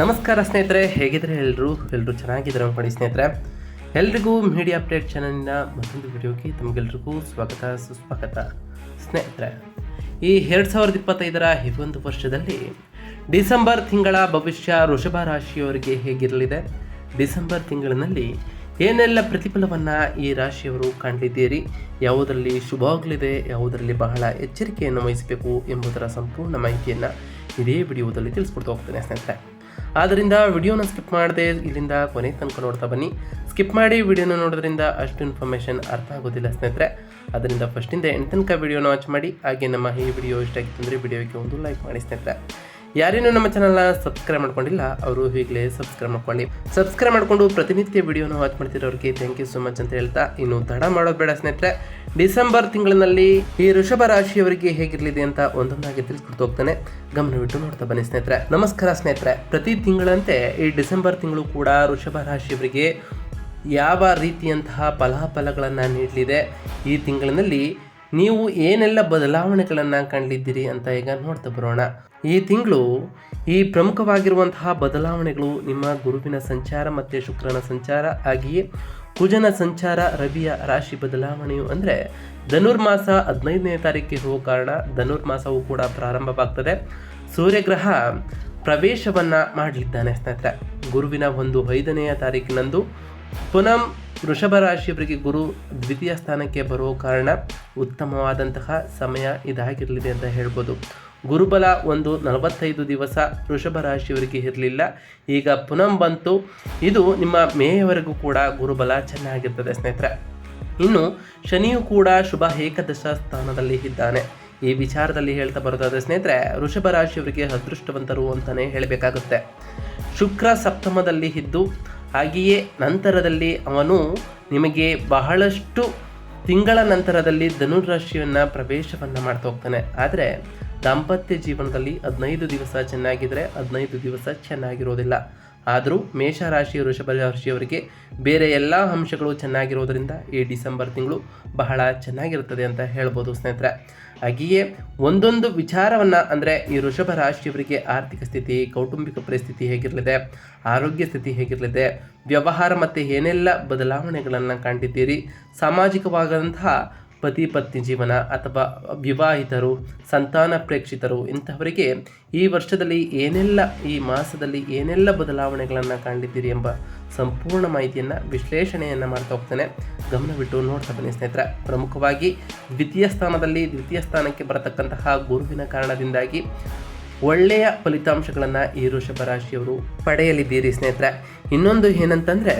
ನಮಸ್ಕಾರ ಸ್ನೇಹಿತರೆ ಹೇಗಿದ್ರೆ ಎಲ್ಲರೂ ಎಲ್ಲರೂ ಚೆನ್ನಾಗಿದ್ದಾರೆ ಅನ್ಕೊಂಡು ಸ್ನೇಹಿತರೆ? ಎಲ್ರಿಗೂ ಮೀಡಿಯಾ ಅಪ್ಡೇಟ್ ಚಾನಲ್ನ ಮತ್ತೊಂದು ವಿಡಿಯೋಗೆ ತಮಗೆಲ್ರಿಗೂ ಸ್ವಾಗತ, ಸುಸ್ವಾಗತ. ಸ್ನೇಹಿತರೆ, ಈ ಎರಡು ಸಾವಿರದ ಇಪ್ಪತ್ತೈದರ ಈ ವರ್ಷದಲ್ಲಿ ಡಿಸೆಂಬರ್ ತಿಂಗಳ ಭವಿಷ್ಯ ವೃಷಭ ರಾಶಿಯವರಿಗೆ ಹೇಗಿರಲಿದೆ? ಡಿಸೆಂಬರ್ ತಿಂಗಳಿನಲ್ಲಿ ಏನೆಲ್ಲ ಪ್ರತಿಫಲವನ್ನು ಈ ರಾಶಿಯವರು ಕಾಣಲಿದ್ದೀರಿ ಯಾವುದರಲ್ಲಿ ಶುಭವಾಗಲಿದೆ ಯಾವುದರಲ್ಲಿ ಬಹಳ ಎಚ್ಚರಿಕೆಯನ್ನು ವಹಿಸಬೇಕು ಎಂಬುದರ ಸಂಪೂರ್ಣ ಮಾಹಿತಿಯನ್ನು ಇದೇ ವಿಡಿಯೋದಲ್ಲಿ ತಿಳಿಸ್ಕೊಡ್ತಾ ಹೋಗ್ತೇನೆ ಸ್ನೇಹಿತರೆ. ಆದ್ದರಿಂದ ವಿಡಿಯೋನ ಸ್ಕಿಪ್ ಮಾಡದೆ ಇಲ್ಲಿಂದ ಕೊನೆ ತನಕ ನೋಡ್ತಾ ಬನ್ನಿ. ಸ್ಕಿಪ್ ಮಾಡಿ ವಿಡಿಯೋನ ನೋಡೋದ್ರಿಂದ ಅಷ್ಟು ಇನ್ಫಾರ್ಮೇಷನ್ ಅರ್ಥ ಆಗೋದಿಲ್ಲ ಸ್ನೇಹಿತರೆ. ಅದರಿಂದ ಫಸ್ಟಿಂದ ಎಂಟು ತನಕ ವಿಡಿಯೋನ ವಾಚ್ ಮಾಡಿ. ಹಾಗೆ ನಮ್ಮ ಈ ವಿಡಿಯೋ ಇಷ್ಟ ಆಗಿತ್ತು ಅಂದರೆ ವಿಡಿಯೋಗೆ ಒಂದು ಲೈಕ್ ಮಾಡಿ ಸ್ನೇಹಿತರೆ. ಯಾರೇನೂ ನಮ್ಮ ಚಾನಲ್ನ ಸಬ್ಸ್ಕ್ರೈಬ್ ಮಾಡ್ಕೊಂಡಿಲ್ಲ, ಅವರು ಈಗಲೇ ಸಬ್ಸ್ಕ್ರೈಬ್ ಮಾಡ್ಕೊಳ್ಳಿ. ಸಬ್ಸ್ಕ್ರೈಬ್ ಮಾಡಿಕೊಂಡು ಪ್ರತಿನಿತ್ಯ ವಿಡಿಯೋನ ವಾಚ್ ಮಾಡ್ತಿರೋರಿಗೆ ಥ್ಯಾಂಕ್ ಯು ಸೊ ಮಚ್ ಅಂತ ಹೇಳ್ತಾ, ಇನ್ನು ತಡ ಮಾಡೋದು ಬೇಡ ಸ್ನೇಹಿತರೆ. ಡಿಸೆಂಬರ್ ತಿಂಗಳಿನಲ್ಲಿ ಈ ಋಷಭ ರಾಶಿಯವರಿಗೆ ಹೇಗಿರಲಿದೆ ಅಂತ ಒಂದೊಂದಾಗಿ ತಿಳಿಸ್ಕೊಡ್ತಾ ಹೋಗ್ತಾನೆ. ಗಮನವಿಟ್ಟು ನೋಡ್ತಾ ಬನ್ನಿ ಸ್ನೇಹಿತರೆ. ನಮಸ್ಕಾರ ಸ್ನೇಹಿತರೆ. ಪ್ರತಿ ತಿಂಗಳಂತೆ ಈ ಡಿಸೆಂಬರ್ ತಿಂಗಳು ಕೂಡ ಋಷಭ ರಾಶಿಯವರಿಗೆ ಯಾವ ರೀತಿಯಂತಹ ಫಲಾಫಲಗಳನ್ನು ನೀಡಲಿದೆ? ಈ ತಿಂಗಳಿನಲ್ಲಿ ನೀವು ಏನೆಲ್ಲ ಬದಲಾವಣೆಗಳನ್ನು ಕಂಡಿದ್ದೀರಿ ಅಂತ ಈಗ ನೋಡ್ತಾ ಬರೋಣ. ಈ ತಿಂಗಳು ಈ ಪ್ರಮುಖವಾಗಿರುವಂತಹ ಬದಲಾವಣೆಗಳು ನಿಮ್ಮ ಗುರುವಿನ ಸಂಚಾರ ಮತ್ತು ಶುಕ್ರನ ಸಂಚಾರ ಆಗಿಯೇ ಕುಜನ ಸಂಚಾರ, ರವಿಯ ರಾಶಿ ಬದಲಾವಣೆಯು ಅಂದರೆ ಧನುರ್ಮಾಸ ಹದಿನೈದನೇ ತಾರೀಕಿಗೆ ಹೋಗೋ ಕಾರಣ ಧನುರ್ಮಾಸವು ಕೂಡ ಪ್ರಾರಂಭವಾಗ್ತದೆ. ಸೂರ್ಯಗ್ರಹ ಪ್ರವೇಶವನ್ನು ಮಾಡಲಿದ್ದಾನೆ ಸ್ನೇಹಿತರೆ. ಗುರುವಿನ ಒಂದು ಐದನೆಯ ತಾರೀಕಿನಂದು ಪುನಃ ವೃಷಭ ರಾಶಿಯವರಿಗೆ ಗುರು ದ್ವಿತೀಯ ಸ್ಥಾನಕ್ಕೆ ಬರುವ ಕಾರಣ ಉತ್ತಮವಾದಂತಹ ಸಮಯ ಇದಾಗಿರಲಿದೆ ಅಂತ ಹೇಳ್ಬೋದು. ಗುರುಬಲ ಒಂದು ನಲವತ್ತೈದು ದಿವಸ ವೃಷಭ ರಾಶಿಯವರಿಗೆ ಇರಲಿಲ್ಲ. ಈಗ ಪುನಃ ಬಂತು. ಇದು ನಿಮ್ಮ ಮೇಯವರೆಗೂ ಕೂಡ ಗುರುಬಲ ಚೆನ್ನಾಗಿರ್ತದೆ ಸ್ನೇಹಿತರೆ. ಇನ್ನು ಶನಿಯು ಕೂಡ ಶುಭ ಏಕದಶ ಸ್ಥಾನದಲ್ಲಿ ಇದ್ದಾನೆ. ಈ ವಿಚಾರದಲ್ಲಿ ಹೇಳ್ತಾ ಬರೋದಾದ್ರೆ ಸ್ನೇಹಿತರೆ, ವೃಷಭ ರಾಶಿಯವರಿಗೆ ಅದೃಷ್ಟವಂತರು ಅಂತಲೇ ಹೇಳಬೇಕಾಗುತ್ತೆ. ಶುಕ್ರ ಸಪ್ತಮದಲ್ಲಿ ಇದ್ದು ಹಾಗೆಯೇ ನಂತರದಲ್ಲಿ ಅವನು ನಿಮಗೆ ಬಹಳಷ್ಟು ತಿಂಗಳ ನಂತರದಲ್ಲಿ ಧನುರಾಶಿಯನ್ನು ಪ್ರವೇಶವನ್ನು ಮಾಡ್ತಾ ಹೋಗ್ತಾನೆ. ಆದರೆ ದಾಂಪತ್ಯ ಜೀವನದಲ್ಲಿ ಹದಿನೈದು ದಿವಸ ಚೆನ್ನಾಗಿದ್ದರೆ ಹದಿನೈದು ದಿವಸ ಚೆನ್ನಾಗಿರೋದಿಲ್ಲ. ಆದರೂ ಮೇಷರಾಶಿ ವೃಷಭ ರಾಶಿಯವರಿಗೆ ಬೇರೆ ಎಲ್ಲ ಅಂಶಗಳು ಚೆನ್ನಾಗಿರೋದರಿಂದ ಈ ಡಿಸೆಂಬರ್ ತಿಂಗಳು ಬಹಳ ಚೆನ್ನಾಗಿರುತ್ತದೆ ಅಂತ ಹೇಳ್ಬೋದು ಸ್ನೇಹಿತರೆ. ಹಾಗೆಯೇ ಒಂದೊಂದು ವಿಚಾರವನ್ನು ಅಂದರೆ ಈ ವೃಷಭ ರಾಶಿಯವರಿಗೆ ಆರ್ಥಿಕ ಸ್ಥಿತಿ, ಕೌಟುಂಬಿಕ ಪರಿಸ್ಥಿತಿ ಹೇಗಿರಲಿದೆ, ಆರೋಗ್ಯ ಸ್ಥಿತಿ ಹೇಗಿರಲಿದೆ, ವ್ಯವಹಾರ ಮತ್ತು ಏನೆಲ್ಲ ಬದಲಾವಣೆಗಳನ್ನು ಕಂಡಿದ್ದೀರಿ, ಸಾಮಾಜಿಕವಾದಂತಹ ಪತಿ ಪತ್ನಿ ಜೀವನ ಅಥವಾ ವಿವಾಹಿತರು, ಸಂತಾನ ಪ್ರೇಕ್ಷಿತರು ಇಂಥವರಿಗೆ ಈ ವರ್ಷದಲ್ಲಿ ಏನೆಲ್ಲ, ಈ ಮಾಸದಲ್ಲಿ ಏನೆಲ್ಲ ಬದಲಾವಣೆಗಳನ್ನು ಕಾಣಿದ್ದೀರಿ ಎಂಬ ಸಂಪೂರ್ಣ ಮಾಹಿತಿಯನ್ನು, ವಿಶ್ಲೇಷಣೆಯನ್ನು ಮಾಡ್ತಾ ಹೋಗ್ತಾನೆ. ಗಮನವಿಟ್ಟು ನೋಡ್ತಾ ಬನ್ನಿ ಸ್ನೇಹಿತರೆ. ಪ್ರಮುಖವಾಗಿ ದ್ವಿತೀಯ ಸ್ಥಾನದಲ್ಲಿ ದ್ವಿತೀಯ ಸ್ಥಾನಕ್ಕೆ ಬರತಕ್ಕಂತಹ ಗುರುವಿನ ಕಾರಣದಿಂದಾಗಿ ಒಳ್ಳೆಯ ಫಲಿತಾಂಶಗಳನ್ನು ಈ ವೃಷಭ ರಾಶಿಯವರು ಪಡೆಯಲಿದ್ದೀರಿ ಸ್ನೇಹಿತರೆ. ಇನ್ನೊಂದು ಏನಂತಂದರೆ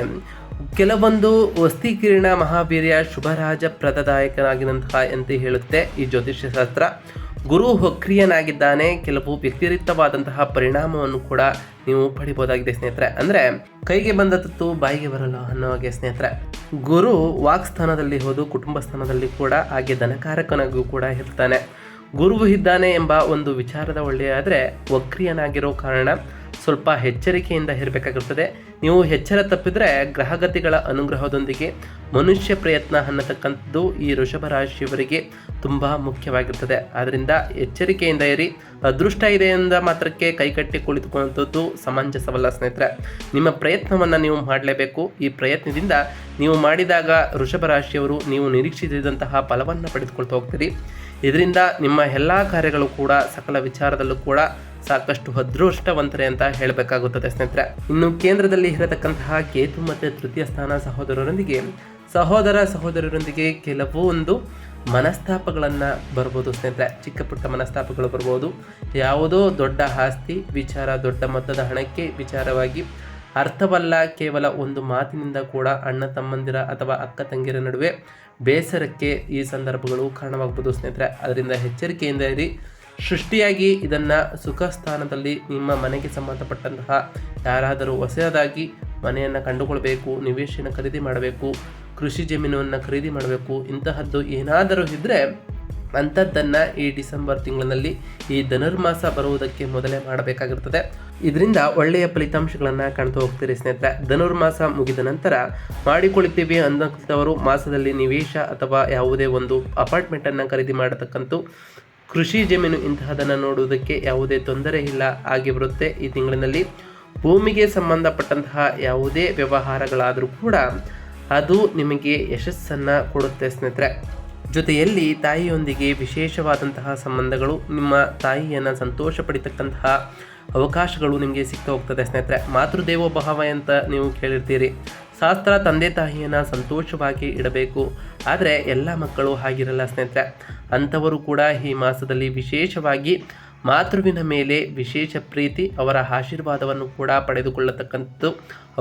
ಕೆಲವೊಂದು ವಸ್ತಿಕಿರಣ ಮಹಾವೀರ್ಯ ಶುಭರಾಜ ಪ್ರದದಾಯಕನಾಗಿರುವಂತಹ ಅಂತ ಹೇಳುತ್ತೆ ಈ ಜ್ಯೋತಿಷ್ಯ ಶಾಸ್ತ್ರ ಗುರು ಹೊಕ್ರಿಯನಾಗಿದ್ದಾನೆ ಕೆಲವು ವ್ಯತಿರಿಕ್ತವಾದಂತಹ ಪರಿಣಾಮವನ್ನು ಕೂಡ ನೀವು ಪಡಿಬೋದಾಗಿದೆ ಸ್ನೇಹಿತರೆ. ಅಂದರೆ ಕೈಗೆ ಬಂದ ತತ್ತು ಬಾಯಿಗೆ ಬರಲ್ಲ ಅನ್ನೋ ಹಾಗೆ ಸ್ನೇಹಿತರೆ. ಗುರು ವಾಕ್ಸ್ಥಾನದಲ್ಲಿ ಹೋದು, ಕುಟುಂಬ ಸ್ಥಾನದಲ್ಲಿ ಕೂಡ ಹಾಗೆ ಧನಕಾರಕನಾಗೂ ಕೂಡ ಇರ್ತಾನೆ. ಗುರುವು ಇದ್ದಾನೆ ಎಂಬ ಒಂದು ವಿಚಾರದ ಒಳ್ಳೆಯ ಆದರೆ ವಕ್ರಿಯನಾಗಿರೋ ಕಾರಣ ಸ್ವಲ್ಪ ಎಚ್ಚರಿಕೆಯಿಂದ ಇರಬೇಕಾಗಿರ್ತದೆ. ನೀವು ಎಚ್ಚರ ತಪ್ಪಿದರೆ ಗ್ರಹಗತಿಗಳ ಅನುಗ್ರಹದೊಂದಿಗೆ ಮನುಷ್ಯ ಪ್ರಯತ್ನ ಅನ್ನತಕ್ಕಂಥದ್ದು ಈ ಋಷಭ ರಾಶಿಯವರಿಗೆ ತುಂಬ ಮುಖ್ಯವಾಗಿರ್ತದೆ. ಆದ್ದರಿಂದ ಎಚ್ಚರಿಕೆಯಿಂದ ಇರಿ. ಅದೃಷ್ಟ ಇದೆ ಎಂದ ಮಾತ್ರಕ್ಕೆ ಕೈಕಟ್ಟಿ ಕುಳಿತುಕೊಳ್ಳುವಂಥದ್ದು ಸಮಂಜಸವಲ್ಲ ಸ್ನೇಹಿತರೆ. ನಿಮ್ಮ ಪ್ರಯತ್ನವನ್ನು ನೀವು ಮಾಡಲೇಬೇಕು. ಈ ಪ್ರಯತ್ನದಿಂದ ನೀವು ಮಾಡಿದಾಗ ಋಷಭ ರಾಶಿಯವರು ನೀವು ನಿರೀಕ್ಷಿಸಿದಂತಹ ಫಲವನ್ನು ಪಡೆದುಕೊಳ್ತಾ ಹೋಗ್ತೀರಿ. ಇದರಿಂದ ನಿಮ್ಮ ಎಲ್ಲ ಕಾರ್ಯಗಳು ಕೂಡ ಸಕಲ ವಿಚಾರದಲ್ಲೂ ಕೂಡ ಸಾಕಷ್ಟು ಅದೃಷ್ಟವಂತರೆ ಅಂತ ಹೇಳಬೇಕಾಗುತ್ತದೆ, ಸ್ನೇಹಿತರೆ. ಇನ್ನು ಕೇಂದ್ರದಲ್ಲಿ ಇರತಕ್ಕಂತಹ ಕೇತು ಮತ್ತು ತೃತೀಯ ಸ್ಥಾನ ಸಹೋದರರೊಂದಿಗೆ, ಸಹೋದರ ಸಹೋದರರೊಂದಿಗೆ ಕೆಲವು ಒಂದು ಮನಸ್ತಾಪಗಳನ್ನು ಬರ್ಬೋದು, ಸ್ನೇಹಿತರೆ. ಚಿಕ್ಕ ಪುಟ್ಟ ಮನಸ್ತಾಪಗಳು ಬರ್ಬೋದು. ಯಾವುದೋ ದೊಡ್ಡ ಆಸ್ತಿ, ವಿಚಾರ, ದೊಡ್ಡ ಮೊತ್ತದ ಹಣಕ್ಕೆ ವಿಚಾರವಾಗಿ ಅರ್ಥವಲ್ಲ, ಕೇವಲ ಒಂದು ಮಾತಿನಿಂದ ಕೂಡ ಅಣ್ಣ ತಮ್ಮಂದಿರ ಅಥವಾ ಅಕ್ಕ ತಂಗಿರ ನಡುವೆ ಬೇಸರಕ್ಕೆ ಈ ಸಂದರ್ಭಗಳು ಕಾರಣವಾಗ್ಬೋದು, ಸ್ನೇಹಿತರೆ. ಅದರಿಂದ ಎಚ್ಚರಿಕೆಯಿಂದ ಇರಿ. ಸೃಷ್ಟಿಯಾಗಿ ಇದನ್ನು ಸುಖ ಸ್ಥಾನದಲ್ಲಿ ನಿಮ್ಮ ಮನೆಗೆ ಸಂಬಂಧಪಟ್ಟಂತಹ ಯಾರಾದರೂ ಹೊಸದಾಗಿ ಮನೆಯನ್ನು ಕಂಡುಕೊಳ್ಬೇಕು, ನಿವೇಶನ ಖರೀದಿ ಮಾಡಬೇಕು, ಕೃಷಿ ಜಮೀನನ್ನು ಖರೀದಿ ಮಾಡಬೇಕು, ಇಂತಹದ್ದು ಏನಾದರೂ ಇದ್ದರೆ ಅಂಥದ್ದನ್ನು ಈ ಡಿಸೆಂಬರ್ ತಿಂಗಳಿನಲ್ಲಿ ಈ ಧನುರ್ಮಾಸ ಬರುವುದಕ್ಕೆ ಮೊದಲೇ ಮಾಡಬೇಕಾಗಿರ್ತದೆ. ಇದರಿಂದ ಒಳ್ಳೆಯ ಫಲಿತಾಂಶಗಳನ್ನು ಕಾಣ್ತಾ ಹೋಗ್ತೀರಿ ಸ್ನೇಹಿತರೆ. ಧನುರ್ಮಾಸ ಮುಗಿದ ನಂತರ ಮಾಡಿಕೊಳ್ಳುತ್ತೀವಿ ಅಂದಂಥವರು ಮಾಸದಲ್ಲಿ ನಿವೇಶ ಅಥವಾ ಯಾವುದೇ ಒಂದು ಅಪಾರ್ಟ್ಮೆಂಟನ್ನು ಖರೀದಿ ಮಾಡತಕ್ಕಂಥ ಕೃಷಿ ಜಮೀನು ಇಂತಹದನ್ನು ನೋಡುವುದಕ್ಕೆ ಯಾವುದೇ ತೊಂದರೆ ಇಲ್ಲ, ಆಗಿ ಬರುತ್ತೆ. ಈ ತಿಂಗಳಿನಲ್ಲಿ ಭೂಮಿಗೆ ಸಂಬಂಧಪಟ್ಟಂತಹ ಯಾವುದೇ ವ್ಯವಹಾರಗಳಾದರೂ ಕೂಡ ಅದು ನಿಮಗೆ ಯಶಸ್ಸನ್ನು ಕೊಡುತ್ತೆ ಸ್ನೇಹಿತರೆ. ಜೊತೆಯಲ್ಲಿ ತಾಯಿಯೊಂದಿಗೆ ವಿಶೇಷವಾದಂತಹ ಸಂಬಂಧಗಳು, ನಿಮ್ಮ ತಾಯಿಯನ್ನು ಸಂತೋಷ ಪಡಿತಕ್ಕಂತಹ ಅವಕಾಶಗಳು ನಿಮಗೆ ಸಿಗ್ತಾ ಹೋಗ್ತದೆ ಸ್ನೇಹಿತರೆ. ಮಾತೃದೇವೋ ಭಾವ ಅಂತ ನೀವು ಕೇಳಿರ್ತೀರಿ. ಶಾಸ್ತ್ರ ತಂದೆ ತಾಯಿಯನ್ನು ಸಂತೋಷವಾಗಿ ಇಡಬೇಕು. ಆದರೆ ಎಲ್ಲ ಮಕ್ಕಳು ಹಾಗಿರಲ್ಲ ಸ್ನೇಹಿತರೆ. ಅಂಥವರು ಕೂಡ ಈ ಮಾಸದಲ್ಲಿ ವಿಶೇಷವಾಗಿ ಮಾತೃವಿನ ಮೇಲೆ ವಿಶೇಷ ಪ್ರೀತಿ, ಅವರ ಆಶೀರ್ವಾದವನ್ನು ಕೂಡ ಪಡೆದುಕೊಳ್ಳತಕ್ಕಂಥದ್ದು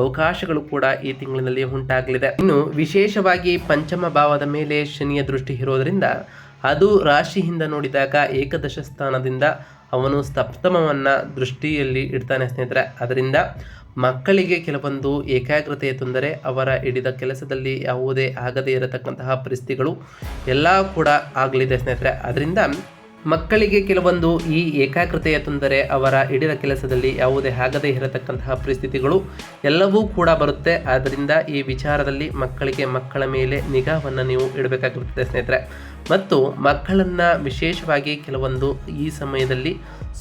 ಅವಕಾಶಗಳು ಕೂಡ ಈ ತಿಂಗಳಿನಲ್ಲಿ ಉಂಟಾಗಲಿದೆ. ಇನ್ನು ವಿಶೇಷವಾಗಿ ಪಂಚಮ ಭಾವದ ಮೇಲೆ ಶನಿಯ ದೃಷ್ಟಿ ಇರೋದರಿಂದ ಅದು ರಾಶಿಯಿಂದ ನೋಡಿದಾಗ ಏಕದಶ ಸ್ಥಾನದಿಂದ ಅವನು ಸಪ್ತಮವನ್ನು ದೃಷ್ಟಿಯಲ್ಲಿ ಇಡ್ತಾನೆ ಸ್ನೇಹಿತರೆ. ಅದರಿಂದ ಮಕ್ಕಳಿಗೆ ಕೆಲವೊಂದು ಏಕಾಗ್ರತೆಯ ತೊಂದರೆ ಅವರ ಹಿಡಿದ ಕೆಲಸದಲ್ಲಿ ಯಾವುದೇ ಆಗದೇ ಇರತಕ್ಕಂತಹ ಪರಿಸ್ಥಿತಿಗಳು ಎಲ್ಲ ಕೂಡ ಆಗಲಿದೆ ಸ್ನೇಹಿತರೆ. ಅದರಿಂದ ಮಕ್ಕಳಿಗೆ ಕೆಲವೊಂದು ಈ ಏಕಾಗ್ರತೆಯ ತೊಂದರೆ ಅವರ ಹಿಡಿದ ಕೆಲಸದಲ್ಲಿ ಯಾವುದೇ ಆಗದೇ ಇರತಕ್ಕಂತಹ ಪರಿಸ್ಥಿತಿಗಳು ಎಲ್ಲವೂ ಕೂಡ ಬರುತ್ತೆ. ಆದ್ದರಿಂದ ಈ ವಿಚಾರದಲ್ಲಿ ಮಕ್ಕಳಿಗೆ ಮಕ್ಕಳ ಮೇಲೆ ನಿಗಾವನ್ನು ನೀವು ಇಡಬೇಕಾಗಿರುತ್ತದೆ ಸ್ನೇಹಿತರೆ. ಮತ್ತು ಮಕ್ಕಳನ್ನು ವಿಶೇಷವಾಗಿ ಕೆಲವೊಂದು ಈ ಸಮಯದಲ್ಲಿ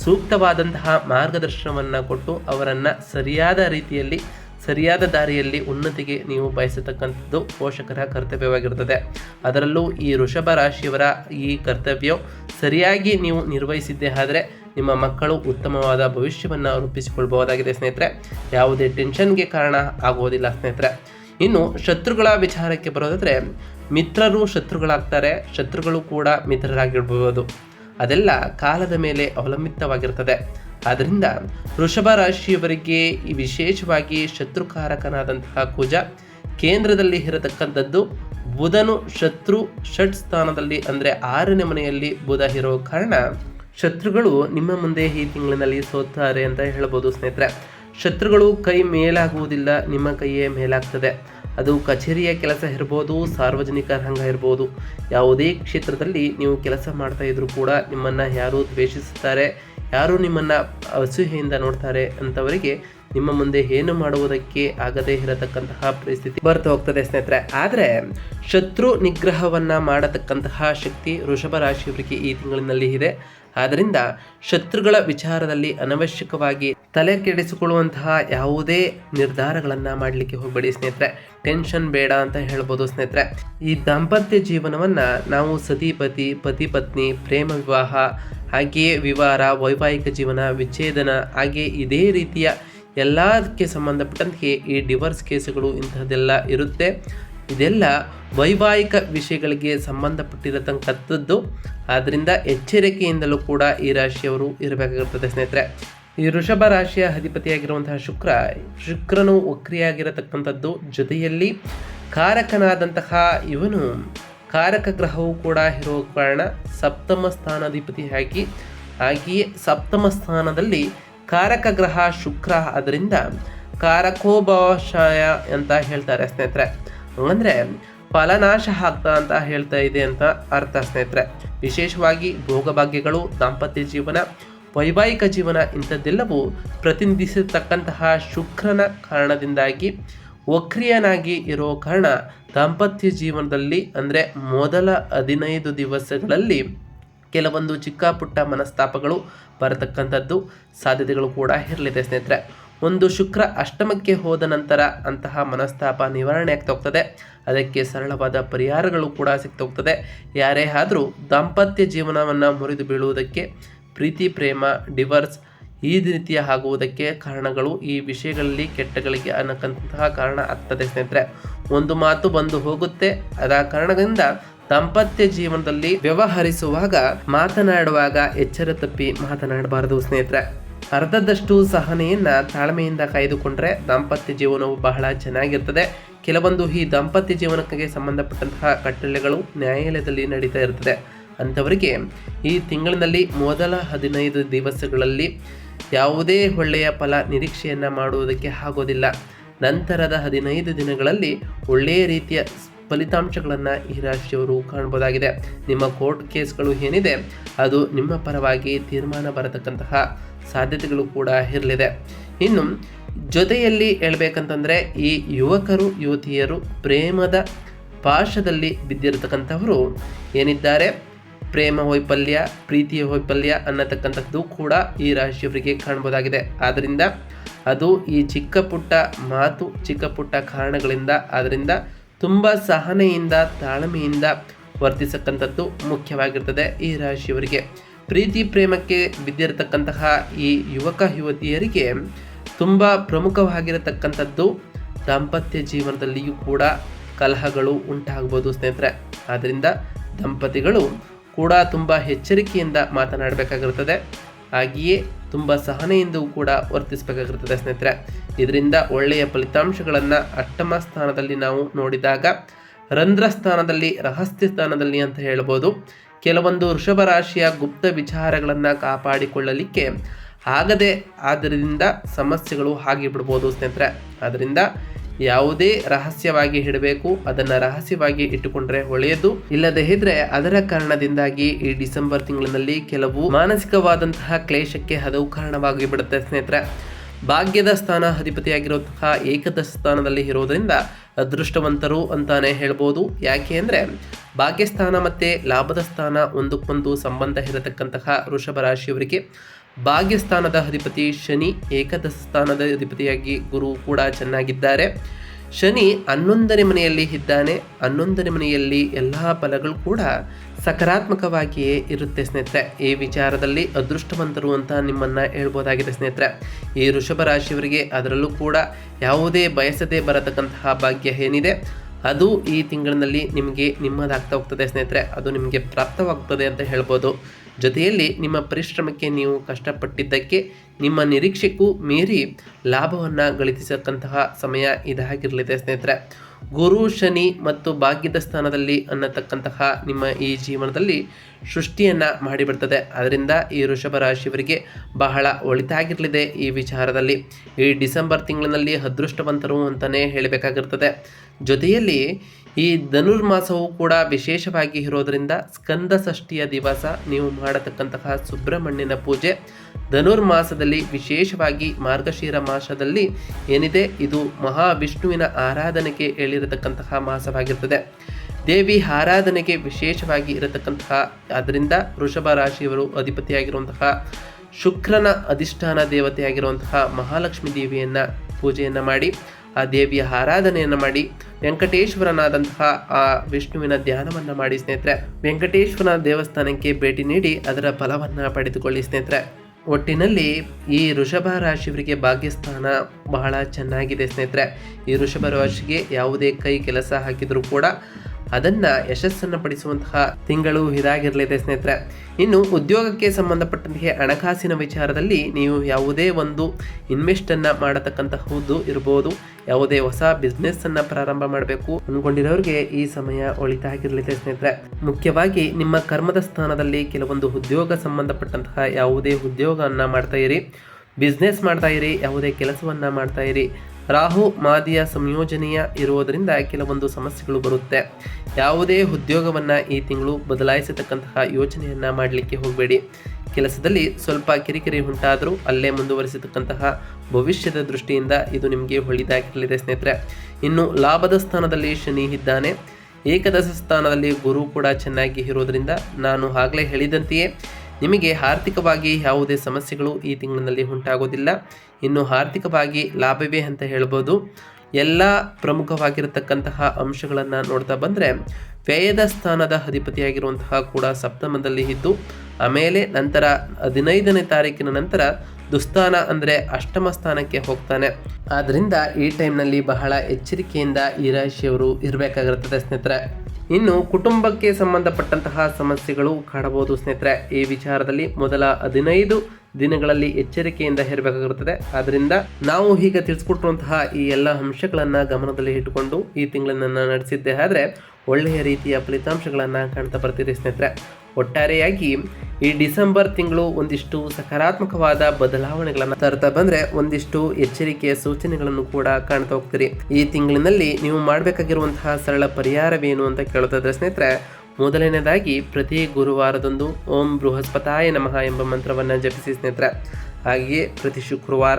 ಸೂಕ್ತವಾದಂತಹ ಮಾರ್ಗದರ್ಶನವನ್ನು ಕೊಟ್ಟು ಅವರನ್ನು ಸರಿಯಾದ ರೀತಿಯಲ್ಲಿ, ಸರಿಯಾದ ದಾರಿಯಲ್ಲಿ ಉನ್ನತಿಗೆ ನೀವು ಬಯಸತಕ್ಕಂಥದ್ದು ಪೋಷಕರ ಕರ್ತವ್ಯವಾಗಿರುತ್ತದೆ ಅದರಲ್ಲೂ ಈ ವೃಷಭ ರಾಶಿಯವರ ಈ ಕರ್ತವ್ಯ ಸರಿಯಾಗಿ ನೀವು ನಿರ್ವಹಿಸಿದ್ದೇ ಆದರೆ ನಿಮ್ಮ ಮಕ್ಕಳು ಉತ್ತಮವಾದ ಭವಿಷ್ಯವನ್ನು ರೂಪಿಸಿಕೊಳ್ಬಹುದಾಗಿದೆ ಸ್ನೇಹಿತರೆ. ಯಾವುದೇ ಟೆನ್ಷನ್ಗೆ ಕಾರಣ ಆಗುವುದಿಲ್ಲ ಸ್ನೇಹಿತರೆ. ಇನ್ನು ಶತ್ರುಗಳ ವಿಚಾರಕ್ಕೆ ಬರೋದಾದರೆ, ಮಿತ್ರರು ಶತ್ರುಗಳಾಗ್ತಾರೆ, ಶತ್ರುಗಳು ಕೂಡ ಮಿತ್ರರಾಗಿರ್ಬೋದು. ಅದೆಲ್ಲ ಕಾಲದ ಮೇಲೆ ಅವಲಂಬಿತವಾಗಿರ್ತದೆ ಆದ್ದರಿಂದ ವೃಷಭ ರಾಶಿಯವರಿಗೆ ಈ ವಿಶೇಷವಾಗಿ ಶತ್ರುಕಾರಕನಾದಂತಹ ಕುಜ ಕೇಂದ್ರದಲ್ಲಿ ಇರತಕ್ಕಂಥದ್ದು ಬುಧನು ಶತ್ರು ಷಟ್ ಸ್ಥಾನದಲ್ಲಿ ಅಂದರೆ ಆರನೇ ಮನೆಯಲ್ಲಿ ಬುಧ ಇರೋ ಕಾರಣ ಶತ್ರುಗಳು ನಿಮ್ಮ ಮುಂದೆ ಈ ತಿಂಗಳಿನಲ್ಲಿ ಸೋತಾರೆ ಅಂತ ಹೇಳ್ಬೋದು ಸ್ನೇಹಿತರೆ. ಶತ್ರುಗಳು ಕೈ ಮೇಲಾಗುವುದಿಲ್ಲ, ನಿಮ್ಮ ಕೈಯೇ ಮೇಲಾಗ್ತದೆ. ಅದು ಕಚೇರಿಯ ಕೆಲಸ ಇರ್ಬೋದು, ಸಾರ್ವಜನಿಕ ರಂಗ ಇರ್ಬೋದು, ಯಾವುದೇ ಕ್ಷೇತ್ರದಲ್ಲಿ ನೀವು ಕೆಲಸ ಮಾಡ್ತಾ ಇದ್ರೂ ಕೂಡ ನಿಮ್ಮನ್ನು ಯಾರು ದ್ವೇಷಿಸುತ್ತಾರೆ, ಯಾರು ನಿಮ್ಮನ್ನು ಅಸೂಹೆಯಿಂದ ನೋಡ್ತಾರೆ ಅಂಥವರಿಗೆ ನಿಮ್ಮ ಮುಂದೆ ಏನು ಮಾಡುವುದಕ್ಕೆ ಆಗದೇ ಇರತಕ್ಕಂತಹ ಪರಿಸ್ಥಿತಿ ಬರ್ತಾ ಹೋಗ್ತದೆ ಸ್ನೇಹಿತರೆ. ಆದರೆ ಶತ್ರು ನಿಗ್ರಹವನ್ನು ಮಾಡತಕ್ಕಂತಹ ಶಕ್ತಿ ವೃಷಭ ರಾಶಿಯವರಿಗೆ ಈ ತಿಂಗಳಿನಲ್ಲಿ ಇದೆ. ಆದ್ದರಿಂದ ಶತ್ರುಗಳ ವಿಚಾರದಲ್ಲಿ ಅನವಶ್ಯಕವಾಗಿ ತಲೆ ಕೆಡಿಸಿಕೊಳ್ಳುವಂತಹ ಯಾವುದೇ ನಿರ್ಧಾರಗಳನ್ನು ಮಾಡಲಿಕ್ಕೆ ಹೋಗಬೇಡಿ ಸ್ನೇಹಿತರೆ. ಟೆನ್ಷನ್ ಬೇಡ ಅಂತ ಹೇಳ್ಬೋದು ಸ್ನೇಹಿತರೆ. ಈ ದಾಂಪತ್ಯ ಜೀವನವನ್ನು ನಾವು ಸತಿಪತಿ ಪತಿ ಪತ್ನಿ, ಪ್ರೇಮ ವಿವಾಹ, ಹಾಗೆಯೇ ವಿವಾಹ ವೈವಾಹಿಕ ಜೀವನ, ವಿಚ್ಛೇದನ, ಹಾಗೆ ಇದೇ ರೀತಿಯ ಎಲ್ಲದಕ್ಕೆ ಸಂಬಂಧಪಟ್ಟಂತೆ ಈ ಡಿವರ್ಸ್ ಕೇಸುಗಳು ಇಂಥದ್ದೆಲ್ಲ ಇರುತ್ತೆ. ಇದೆಲ್ಲ ವೈವಾಹಿಕ ವಿಷಯಗಳಿಗೆ ಸಂಬಂಧಪಟ್ಟಿರತಕ್ಕಂಥದ್ದು. ಆದ್ದರಿಂದ ಎಚ್ಚರಿಕೆಯಿಂದಲೂ ಕೂಡ ಈ ರಾಶಿಯವರು ಇರಬೇಕಾಗಿರ್ತದೆ ಸ್ನೇಹಿತರೆ. ಈ ಋಷಭ ರಾಶಿಯ ಅಧಿಪತಿಯಾಗಿರುವಂತಹ ಶುಕ್ರ, ಶುಕ್ರನು ವಕ್ರಿಯಾಗಿರತಕ್ಕಂಥದ್ದು ಜೊತೆಯಲ್ಲಿ ಕಾರಕನಾದಂತಹ ಇವನು ಕಾರಕ ಗ್ರಹವು ಕೂಡ ಇರುವ ಕಾರಣ ಸಪ್ತಮ ಸ್ಥಾನಾಧಿಪತಿಯಾಗಿ ಹಾಗೆಯೇ ಸಪ್ತಮ ಸ್ಥಾನದಲ್ಲಿ ಕಾರಕ ಗ್ರಹ ಶುಕ್ರ. ಅದರಿಂದ ಕಾರಕೋಭಾಷಾಯ ಅಂತ ಹೇಳ್ತಾರೆ ಸ್ನೇಹಿತರೆ. ಅಂದರೆ ಫಲನಾಶ ಆಗ್ತಾ ಅಂತ ಹೇಳ್ತಾ ಇದೆ ಅಂತ ಅರ್ಥ, ಸ್ನೇಹಿತರೆ. ವಿಶೇಷವಾಗಿ ಭೋಗಭಾಗ್ಯಗಳು, ದಾಂಪತ್ಯ ಜೀವನ, ವೈವಾಹಿಕ ಜೀವನ ಇಂಥದ್ದೆಲ್ಲವೂ ಪ್ರತಿನಿಧಿಸತಕ್ಕಂತಹ ಶುಕ್ರನ ಕಾರಣದಿಂದಾಗಿ ವಕ್ರಿಯನಾಗಿ ಇರೋ ಕಾರಣ ದಾಂಪತ್ಯ ಜೀವನದಲ್ಲಿ ಅಂದರೆ ಮೊದಲ ಹದಿನೈದು ದಿವಸಗಳಲ್ಲಿ ಕೆಲವೊಂದು ಚಿಕ್ಕ ಪುಟ್ಟ ಮನಸ್ತಾಪಗಳು ಬರತಕ್ಕಂಥದ್ದು ಸಾಧ್ಯತೆಗಳು ಕೂಡ ಇರಲಿದೆ, ಸ್ನೇಹಿತರೆ. ಒಂದು ಶುಕ್ರ ಅಷ್ಟಮಕ್ಕೆ ಹೋದ ನಂತರ ಅಂತಹ ಮನಸ್ತಾಪ ನಿವಾರಣೆ ಆಗ್ತಾ ಹೋಗ್ತದೆ. ಅದಕ್ಕೆ ಸರಳವಾದ ಪರಿಹಾರಗಳು ಕೂಡ ಸಿಗ್ತಾ ಹೋಗ್ತದೆ. ಯಾರೇ ಆದರೂ ದಾಂಪತ್ಯ ಜೀವನವನ್ನು ಮುರಿದು ಬೀಳುವುದಕ್ಕೆ ಪ್ರೀತಿ, ಪ್ರೇಮ, ಡಿವರ್ಸ್ ಈ ರೀತಿಯ ಆಗುವುದಕ್ಕೆ ಕಾರಣಗಳು ಈ ವಿಷಯಗಳಲ್ಲಿ ಕೆಟ್ಟಗಳಿಗೆ ಅನ್ನಕ್ಕಂತಹ ಕಾರಣ ಆಗ್ತದೆ ಸ್ನೇಹಿತರೆ. ಒಂದು ಮಾತು ಬಂದು ಹೋಗುತ್ತೆ. ಅದ ಕಾರಣದಿಂದ ದಾಂಪತ್ಯ ಜೀವನದಲ್ಲಿ ವ್ಯವಹರಿಸುವಾಗ ಮಾತನಾಡುವಾಗ ಎಚ್ಚರ ತಪ್ಪಿ ಮಾತನಾಡಬಾರದು ಸ್ನೇಹಿತರೆ. ಅರ್ಧದಷ್ಟು ಸಹನೆಯನ್ನು ತಾಳ್ಮೆಯಿಂದ ಕಾಯ್ದುಕೊಂಡ್ರೆ ದಾಂಪತ್ಯ ಜೀವನವು ಬಹಳ ಚೆನ್ನಾಗಿರ್ತದೆ. ಕೆಲವೊಂದು ಈ ದಾಂಪತ್ಯ ಜೀವನಕ್ಕೆ ಸಂಬಂಧಪಟ್ಟಂತಹ ಕಟ್ಟಳೆಗಳು ನ್ಯಾಯಾಲಯದಲ್ಲಿ ನಡೀತಾ ಇರ್ತದೆ. ಅಂಥವರಿಗೆ ಈ ತಿಂಗಳಿನಲ್ಲಿ ಮೊದಲ ಹದಿನೈದು ದಿವಸಗಳಲ್ಲಿ ಯಾವುದೇ ಒಳ್ಳೆಯ ಫಲ ನಿರೀಕ್ಷೆಯನ್ನು ಮಾಡುವುದಕ್ಕೆ ಆಗೋದಿಲ್ಲ. ನಂತರದ ಹದಿನೈದು ದಿನಗಳಲ್ಲಿ ಒಳ್ಳೆಯ ರೀತಿಯ ಫಲಿತಾಂಶಗಳನ್ನು ಈ ರಾಶಿಯವರು ಕಾಣ್ಬೋದಾಗಿದೆ. ನಿಮ್ಮ ಕೋರ್ಟ್ ಕೇಸ್ಗಳು ಏನಿದೆ, ಅದು ನಿಮ್ಮ ಪರವಾಗಿ ತೀರ್ಮಾನ ಬರತಕ್ಕಂತಹ ಸಾಧ್ಯತೆಗಳು ಕೂಡ ಇರಲಿದೆ. ಇನ್ನು ಜೊತೆಯಲ್ಲಿ ಹೇಳ್ಬೇಕಂತಂದರೆ ಈ ಯುವಕರು, ಯುವತಿಯರು ಪ್ರೇಮದ ಪಾಶದಲ್ಲಿ ಬಿದ್ದಿರತಕ್ಕಂಥವರು ಏನಿದ್ದಾರೆ? ಪ್ರೇಮ ವೈಫಲ್ಯ, ಪ್ರೀತಿಯ ವೈಫಲ್ಯ ಅನ್ನತಕ್ಕಂಥದ್ದು ಕೂಡ ಈ ರಾಶಿಯವರಿಗೆ ಕಾಣ್ಬೋದಾಗಿದೆ. ಆದ್ದರಿಂದ ಅದು ಈ ಚಿಕ್ಕ ಪುಟ್ಟ ಮಾತು, ಚಿಕ್ಕ ಪುಟ್ಟ ಕಾರಣಗಳಿಂದ, ಅದರಿಂದ ತುಂಬ ಸಹನೆಯಿಂದ, ತಾಳ್ಮೆಯಿಂದ ವರ್ತಿಸಕ್ಕಂಥದ್ದು ಮುಖ್ಯವಾಗಿರ್ತದೆ ಈ ರಾಶಿಯವರಿಗೆ. ಪ್ರೀತಿ ಪ್ರೇಮಕ್ಕೆ ಬಿದ್ದಿರತಕ್ಕಂತಹ ಈ ಯುವಕ ಯುವತಿಯರಿಗೆ ತುಂಬ ಪ್ರಮುಖವಾಗಿರತಕ್ಕಂಥದ್ದು ದಾಂಪತ್ಯ ಜೀವನದಲ್ಲಿಯೂ ಕೂಡ ಕಲಹಗಳು ಉಂಟಾಗ್ಬೋದು ಸ್ನೇಹಿತರೆ. ಆದ್ದರಿಂದ ದಂಪತಿಗಳು ಕೂಡ ತುಂಬ ಎಚ್ಚರಿಕೆಯಿಂದ ಮಾತನಾಡಬೇಕಾಗಿರುತ್ತದೆ ಹಾಗೆಯೇ ತುಂಬ ಸಹನೆಯಿಂದೂ ಕೂಡ ವರ್ತಿಸಬೇಕಾಗಿರ್ತದೆ ಸ್ನೇಹಿತರೆ. ಇದರಿಂದ ಒಳ್ಳೆಯ ಫಲಿತಾಂಶಗಳನ್ನು ಅಷ್ಟಮ ಸ್ಥಾನದಲ್ಲಿ ನಾವು ನೋಡಿದಾಗ ರಂಧ್ರ ಸ್ಥಾನದಲ್ಲಿ, ರಹಸ್ಯ ಸ್ಥಾನದಲ್ಲಿ ಅಂತ ಹೇಳ್ಬೋದು. ಕೆಲವೊಂದು ವೃಷಭ ರಾಶಿಯ ಗುಪ್ತ ವಿಚಾರಗಳನ್ನು ಕಾಪಾಡಿಕೊಳ್ಳಲಿಕ್ಕೆ ಆಗದೆ ಆದ್ದರಿಂದ ಸಮಸ್ಯೆಗಳು ಹಾಗೆ ಬಿಡ್ಬೋದು ಸ್ನೇಹಿತರೆ. ಆದ್ದರಿಂದ ಯಾವುದೇ ರಹಸ್ಯವಾಗಿ ಇಡಬೇಕು ಅದನ್ನು ರಹಸ್ಯವಾಗಿ ಇಟ್ಟುಕೊಂಡ್ರೆ ಒಳ್ಳೆಯದು. ಇಲ್ಲದೆ ಇದ್ರೆ ಅದರ ಕಾರಣದಿಂದಾಗಿ ಈ ಡಿಸೆಂಬರ್ ತಿಂಗಳಿನಲ್ಲಿ ಕೆಲವು ಮಾನಸಿಕವಾದಂತಹ ಕ್ಲೇಶಕ್ಕೆ ಹದವು ಕಾರಣವಾಗಿ ಬಿಡುತ್ತೆ ಸ್ನೇಹಿತರೆ. ಭಾಗ್ಯದ ಸ್ಥಾನ ಅಧಿಪತಿಯಾಗಿರುವಂತಹ ಏಕದಶ ಸ್ಥಾನದಲ್ಲಿ ಇರೋದರಿಂದ ಅದೃಷ್ಟವಂತರು ಅಂತಾನೆ ಹೇಳ್ಬೋದು. ಯಾಕೆ ಅಂದರೆ ಭಾಗ್ಯಸ್ಥಾನ ಮತ್ತು ಲಾಭದ ಸ್ಥಾನ ಒಂದಕ್ಕೊಂದು ಸಂಬಂಧ ಇರತಕ್ಕಂತಹ ವೃಷಭ ರಾಶಿಯವರಿಗೆ ಭಾಗ್ಯಸ್ಥಾನದ ಅಧಿಪತಿ ಶನಿ ಏಕದಶ ಸ್ಥಾನದ ಅಧಿಪತಿಯಾಗಿ ಗುರು ಕೂಡ ಚೆನ್ನಾಗಿದ್ದಾರೆ. ಶನಿ ಹನ್ನೊಂದನೇ ಮನೆಯಲ್ಲಿ ಇದ್ದಾನೆ. ಹನ್ನೊಂದನೇ ಮನೆಯಲ್ಲಿ ಎಲ್ಲ ಫಲಗಳು ಕೂಡ ಸಕಾರಾತ್ಮಕವಾಗಿಯೇ ಇರುತ್ತೆ ಸ್ನೇಹಿತರೆ. ಈ ವಿಚಾರದಲ್ಲಿ ಅದೃಷ್ಟವಂತರು ಅಂತ ನಿಮ್ಮನ್ನು ಹೇಳ್ಬೋದಾಗಿದೆ ಸ್ನೇಹಿತರೆ. ಈ ವೃಷಭ ರಾಶಿಯವರಿಗೆ ಅದರಲ್ಲೂ ಕೂಡ ಯಾವುದೇ ಬಯಸದೇ ಬರತಕ್ಕಂತಹ ಭಾಗ್ಯ ಏನಿದೆ? ಅದು ಈ ತಿಂಗಳಿನಲ್ಲಿ ನಿಮಗೆ ನಿಮ್ಮದಾಗ್ತಾ ಹೋಗ್ತದೆ ಸ್ನೇಹಿತರೆ. ಅದು ನಿಮಗೆ ಪ್ರಾಪ್ತವಾಗ್ತದೆ ಅಂತ ಹೇಳ್ಬೋದು. ಜೊತೆಯಲ್ಲಿ ನಿಮ್ಮ ಪರಿಶ್ರಮಕ್ಕೆ ನೀವು ಕಷ್ಟಪಟ್ಟಿದ್ದಕ್ಕೆ ನಿಮ್ಮ ನಿರೀಕ್ಷೆಗೂ ಮೀರಿ ಲಾಭವನ್ನು ಗಳಿಸತಕ್ಕಂತಹ ಸಮಯ ಇದಾಗಿರಲಿದೆ ಸ್ನೇಹಿತರೆ. ಗುರು, ಶನಿ ಮತ್ತು ಭಾಗ್ಯದ ಸ್ಥಾನದಲ್ಲಿ ಅನ್ನತಕ್ಕಂತಹ ನಿಮ್ಮ ಈ ಜೀವನದಲ್ಲಿ ಸೃಷ್ಟಿಯನ್ನು ಮಾಡಿಬಿಡ್ತದೆ. ಅದರಿಂದ ಈ ಋಷಭ ರಾಶಿಯವರಿಗೆ ಬಹಳ ಒಳಿತಾಗಿರಲಿದೆ ಈ ವಿಚಾರದಲ್ಲಿ. ಈ ಡಿಸೆಂಬರ್ ತಿಂಗಳಿನಲ್ಲಿ ಅದೃಷ್ಟವಂತರು ಅಂತಲೇ ಹೇಳಬೇಕಾಗಿರ್ತದೆ. ಜೊತೆಯಲ್ಲಿ ಈ ಧನುರ್ಮಾಸವು ಕೂಡ ವಿಶೇಷವಾಗಿ ಇರೋದರಿಂದ ಸ್ಕಂದ ಷಷ್ಠಿಯ ದಿವಸ ನೀವು ಮಾಡತಕ್ಕಂತಹ ಸುಬ್ರಹ್ಮಣ್ಯನ ಪೂಜೆ. ಧನುರ್ಮಾಸದಲ್ಲಿ ವಿಶೇಷವಾಗಿ ಮಾರ್ಗಶೀರ ಮಾಸದಲ್ಲಿ ಏನಿದೆ? ಇದು ಮಹಾವಿಷ್ಣುವಿನ ಆರಾಧನೆಗೆ ಹೇಳಿರತಕ್ಕಂತಹ ಮಾಸವಾಗಿರ್ತದೆ. ದೇವಿ ಆರಾಧನೆಗೆ ವಿಶೇಷವಾಗಿ ಇರತಕ್ಕಂತಹ ಅದರಿಂದ ವೃಷಭ ರಾಶಿಯವರು ಅಧಿಪತಿಯಾಗಿರುವಂತಹ, ಶುಕ್ರನ ಅಧಿಷ್ಠಾನ ದೇವತೆಯಾಗಿರುವಂತಹ ಮಹಾಲಕ್ಷ್ಮಿ ದೇವಿಯನ್ನು ಪೂಜೆಯನ್ನು ಮಾಡಿ. ಆ ದೇವಿಯ ಆರಾಧನೆಯನ್ನು ಮಾಡಿ ವೆಂಕಟೇಶ್ವರನಾದಂತಹ ಆ ವಿಷ್ಣುವಿನ ಧ್ಯಾನವನ್ನು ಮಾಡಿ ಸ್ನೇಹಿತರೆ. ವೆಂಕಟೇಶ್ವರನ ದೇವಸ್ಥಾನಕ್ಕೆ ಭೇಟಿ ನೀಡಿ ಅದರ ಫಲವನ್ನು ಪಡೆದುಕೊಳ್ಳಿ ಸ್ನೇಹಿತರೆ. ಒಟ್ಟಿನಲ್ಲಿ ಈ ವೃಷಭ ರಾಶಿಯವರಿಗೆ ಭಾಗ್ಯಸ್ಥಾನ ಬಹಳ ಚೆನ್ನಾಗಿದೆ ಸ್ನೇಹಿತರೆ. ಈ ವೃಷಭ ರಾಶಿಗೆ ಯಾವುದೇ ಕೈ ಕೆಲಸ ಹಾಕಿದರೂ ಕೂಡ ಅದನ್ನು ಯಶಸ್ಸನ್ನು ಪಡಿಸುವಂತಹ ತಿಂಗಳು ಇದಾಗಿರಲಿದೆ ಸ್ನೇಹಿತರೆ. ಇನ್ನು ಉದ್ಯೋಗಕ್ಕೆ ಸಂಬಂಧಪಟ್ಟಂತೆ ಹಣಕಾಸಿನ ವಿಚಾರದಲ್ಲಿ ನೀವು ಯಾವುದೇ ಒಂದು ಇನ್ವೆಸ್ಟನ್ನು ಮಾಡತಕ್ಕಂತಹದ್ದು ಇರ್ಬೋದು, ಯಾವುದೇ ಹೊಸ ಬಿಸ್ನೆಸ್ಸನ್ನು ಪ್ರಾರಂಭ ಮಾಡಬೇಕು ಅಂದ್ಕೊಂಡಿರೋರಿಗೆ ಈ ಸಮಯ ಒಳಿತಾಗಿರಲಿದೆ ಸ್ನೇಹಿತರೆ. ಮುಖ್ಯವಾಗಿ ನಿಮ್ಮ ಕರ್ಮದ ಸ್ಥಾನದಲ್ಲಿ ಕೆಲವೊಂದು ಉದ್ಯೋಗ ಸಂಬಂಧಪಟ್ಟಂತಹ ಯಾವುದೇ ಉದ್ಯೋಗವನ್ನು ಮಾಡ್ತಾ ಇರಿ ಬಿಸ್ನೆಸ್ ಮಾಡ್ತಾ ಇರಿ, ಯಾವುದೇ ಕೆಲಸವನ್ನು ಮಾಡ್ತಾ ಇರಿ. ರಾಹು ಮಾದಿಯ ಸಂಯೋಜನೆಯ ಇರುವುದರಿಂದ ಕೆಲವೊಂದು ಸಮಸ್ಯೆಗಳು ಬರುತ್ತೆ. ಯಾವುದೇ ಉದ್ಯೋಗವನ್ನು ಈ ತಿಂಗಳು ಬದಲಾಯಿಸತಕ್ಕಂತಹ ಯೋಚನೆಯನ್ನು ಮಾಡಲಿಕ್ಕೆ ಹೋಗಬೇಡಿ. ಕೆಲಸದಲ್ಲಿ ಸ್ವಲ್ಪ ಕಿರಿಕಿರಿ ಉಂಟಾದರೂ ಅಲ್ಲೇ ಮುಂದುವರಿಸತಕ್ಕಂತಹ ಭವಿಷ್ಯದ ದೃಷ್ಟಿಯಿಂದ ಇದು ನಿಮಗೆ ಒಳ್ಳೆಯದಾಗಿರಲಿದೆ ಸ್ನೇಹಿತರೆ. ಇನ್ನು ಲಾಭದ ಸ್ಥಾನದಲ್ಲಿ ಶನಿ ಇದ್ದಾನೆ. ಏಕದಶ ಸ್ಥಾನದಲ್ಲಿ ಗುರು ಕೂಡ ಚೆನ್ನಾಗಿ ಇರೋದರಿಂದ ನಾನು ಆಗಲೇ ಹೇಳಿದಂತೆಯೇ ನಿಮಗೆ ಆರ್ಥಿಕವಾಗಿ ಯಾವುದೇ ಸಮಸ್ಯೆಗಳು ಈ ತಿಂಗಳಿನಲ್ಲಿ ಉಂಟಾಗೋದಿಲ್ಲ. ಇನ್ನು ಆರ್ಥಿಕವಾಗಿ ಲಾಭವೇ ಅಂತ ಹೇಳ್ಬೋದು. ಎಲ್ಲ ಪ್ರಮುಖವಾಗಿರತಕ್ಕಂತಹ ಅಂಶಗಳನ್ನು ನೋಡ್ತಾ ಬಂದರೆ ವ್ಯಯದ ಸ್ಥಾನದ ಅಧಿಪತಿಯಾಗಿರುವಂತಹ ಕೂಡ ಸಪ್ತಮದಲ್ಲಿ ಇದ್ದು, ಆಮೇಲೆ ನಂತರ ಹದಿನೈದನೇ ತಾರೀಕಿನ ನಂತರ ದುಸ್ಥಾನ ಅಂದರೆ ಅಷ್ಟಮ ಸ್ಥಾನಕ್ಕೆ ಹೋಗ್ತಾನೆ. ಆದ್ದರಿಂದ ಈ ಟೈಮ್ನಲ್ಲಿ ಬಹಳ ಎಚ್ಚರಿಕೆಯಿಂದ ಈ ರಾಶಿಯವರು ಇರಬೇಕಾಗಿರುತ್ತದೆ ಸ್ನೇಹಿತರೆ. ಇನ್ನು ಕುಟುಂಬಕ್ಕೆ ಸಂಬಂಧಪಟ್ಟಂತಹ ಸಮಸ್ಯೆಗಳು ಕಾಡಬಹುದು ಸ್ನೇಹಿತರೆ. ಈ ವಿಚಾರದಲ್ಲಿ ಮೊದಲ ಹದಿನೈದು ದಿನಗಳಲ್ಲಿ ಎಚ್ಚರಿಕೆಯಿಂದ ಇರಬೇಕಾಗಿರುತ್ತದೆ ಆದ್ದರಿಂದ ನಾವು ಈಗ ತಿಳಿಸ್ಕೊಟ್ಟಿರುವಂತಹ ಈ ಎಲ್ಲ ಅಂಶಗಳನ್ನು ಗಮನದಲ್ಲಿ ಇಟ್ಟುಕೊಂಡು ಈ ತಿಂಗಳನ್ನ ನಡೆಸಿದ್ದೆ. ಆದರೆ ಒಳ್ಳೆಯ ರೀತಿಯ ಫಲಿತಾಂಶಗಳನ್ನು ಕಾಣ್ತಾ ಬರ್ತೀರಿ ಸ್ನೇಹಿತರೆ. ಒಟ್ಟಾರೆಯಾಗಿ ಈ ಡಿಸೆಂಬರ್ ತಿಂಗಳು ಒಂದಿಷ್ಟು ಸಕಾರಾತ್ಮಕವಾದ ಬದಲಾವಣೆಗಳನ್ನು ತರ್ತಾ ಬಂದ್ರೆ ಒಂದಿಷ್ಟು ಎಚ್ಚರಿಕೆಯ ಸೂಚನೆಗಳನ್ನು ಕೂಡ ಕಾಣ್ತಾ ಹೋಗ್ತೀರಿ. ಈ ತಿಂಗಳಿನಲ್ಲಿ ನೀವು ಮಾಡಬೇಕಾಗಿರುವಂತಹ ಸರಳ ಪರಿಹಾರವೇನು ಅಂತ ಕೇಳುತ್ತಿದ್ರೆ ಸ್ನೇಹಿತರೆ, ಮೊದಲನೇದಾಗಿ ಪ್ರತಿ ಗುರುವಾರದಂದು ಓಂ ಬೃಹಸ್ಪತಾಯ ನಮಃ ಎಂಬ ಮಂತ್ರವನ್ನು ಜಪಿಸಿ ಸ್ನೇಹಿತರೆ. ಹಾಗೆಯೇ ಪ್ರತಿ ಶುಕ್ರವಾರ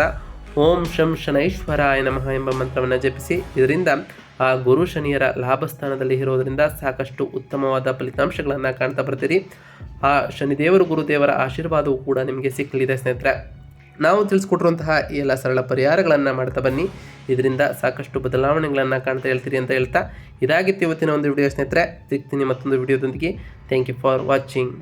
ಓಂ ಶಂ ಶನೈಶ್ವರಾಯ ನಮಃ ಎಂಬ ಮಂತ್ರವನ್ನು ಜಪಿಸಿ. ಇದರಿಂದ ಆ ಗುರು ಶನಿಯರ ಲಾಭಸ್ಥಾನದಲ್ಲಿ ಇರೋದರಿಂದ ಸಾಕಷ್ಟು ಉತ್ತಮವಾದ ಫಲಿತಾಂಶಗಳನ್ನು ಕಾಣ್ತಾ ಬರ್ತೀರಿ. ಆ ಶನಿದೇವರು ಗುರುದೇವರ ಆಶೀರ್ವಾದವು ಕೂಡ ನಿಮಗೆ ಸಿಕ್ಕಲಿದೆ ಸ್ನೇಹಿತರೆ. ನಾವು ತಿಳಿಸ್ಕೊಟ್ಟಿರುವಂತಹ ಎಲ್ಲ ಸರಳ ಪರಿಹಾರಗಳನ್ನು ಮಾಡ್ತಾ ಬನ್ನಿ. ಇದರಿಂದ ಸಾಕಷ್ಟು ಬದಲಾವಣೆಗಳನ್ನು ಕಾಣ್ತಾ ಹೇಳ್ತೀರಿ ಅಂತ ಹೇಳ್ತಾ ಇದಾಗಿತ್ತು ಇವತ್ತಿನ ಒಂದು ವಿಡಿಯೋ ಸ್ನೇಹಿತರೆ. ಸಿಗ್ತೀನಿ ಮತ್ತೊಂದು ವಿಡಿಯೋದೊಂದಿಗೆ. Thank you for watching